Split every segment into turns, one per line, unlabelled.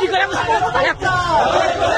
কি করে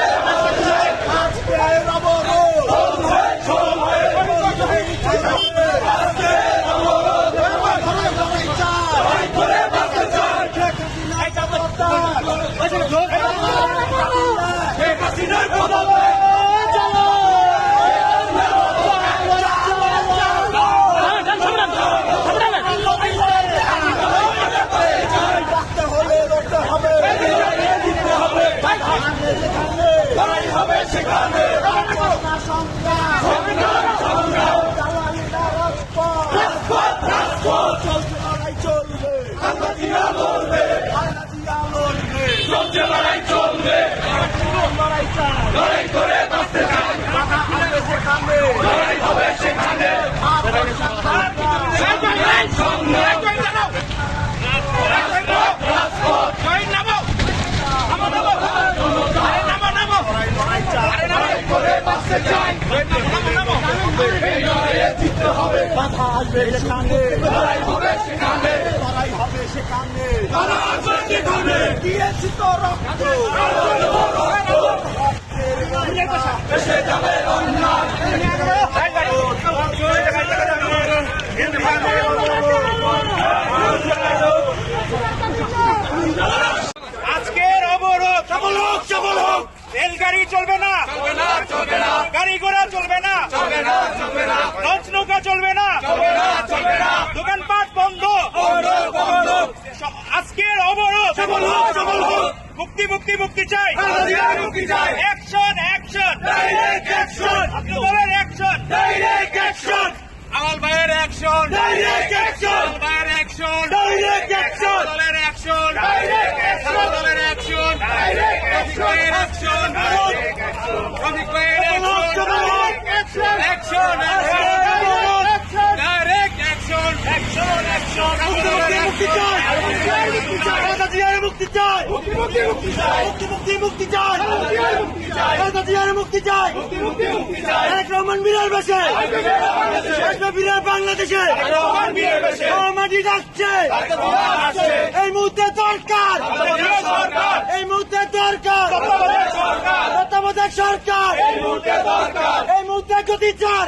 আজকের অবরোধ
সফল হোক সফল হোক।
রেলগাড়ি চলবে না।
চলবে না চলবে
গাড়ি ঘোড়া চলবে না। লঞ্চ নৌকা চলবে না। দোকানপাট বন্ধ। আজকের অবরোধ। মুক্তি মুক্তি মুক্তি চাই। অ্যাকশন অ্যাকশন
অ্যাকশন
আপনাদের অ্যাকশন
অ্যাকশন
আওয়াল ভাইয়ের অ্যাকশন
অ্যাকশন
ভাইয়ের অ্যাকশন
অ্যাকশন
দলের অ্যাকশন
action!
দলের অ্যাকশন অ্যাকশন রফিক ভাইয়ের
সফল হোক
action
action
action direct action action action
মুক্তি চাই খালেদা জিয়ার মুক্তি চাই। মুক্তি মুক্তি মুক্তি চাই। মুক্তি মুক্তি মুক্তি চাই। মুক্তি চাই। মুক্তি মুক্তি মুক্তি চাই। এক রহমান বীরের বেশে। এক বাংলাদেশে। মাটি ডাকছে এই মুহূর্তে দরকার। এই মুহূর্তে দরকার। তত্ত্বাবধায়ক সরকার। এই মুহূর্তে এই মুহূর্তে গতি চার